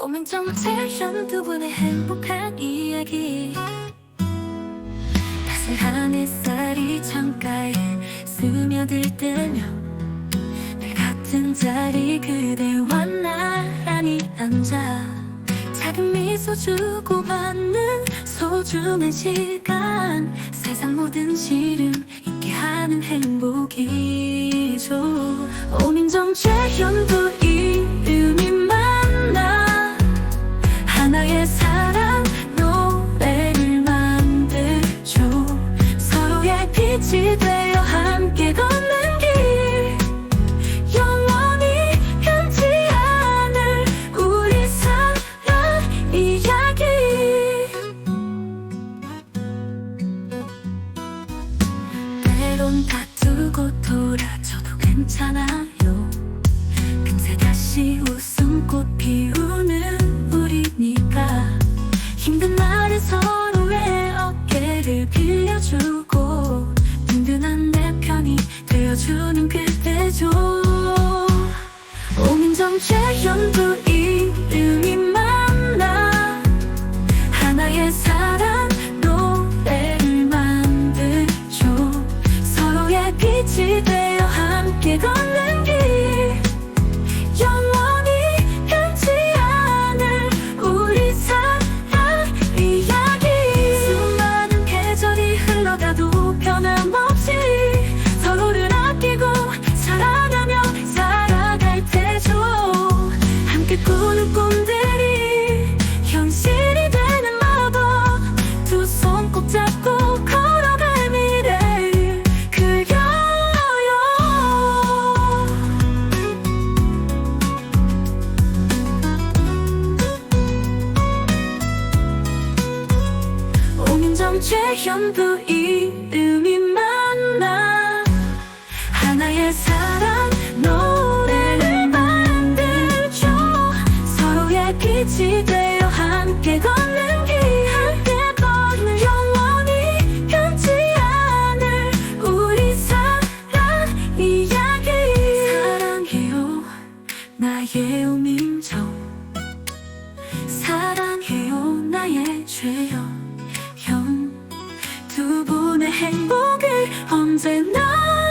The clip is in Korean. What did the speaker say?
오명정체현 두 분의 행복한 이야기. 따스한 햇살이 창가에 스며들 때며 늘 같은 자리 그대와 나란히 앉아. 작은 미소 주고 받는 소중한 시간. 세상 모든 시름 잊게 하는 행복이죠 오민정 최현두 때론 다투고 돌아져도 괜찮아요. 금세 다시 웃음꽃 피우는 우리니까 힘든 날에 서로의 어깨를 빌려주고 든든한 내 편이 되어주는 그대죠. 오민정 최현두 오민정 최현두 이름이 행복을 언제나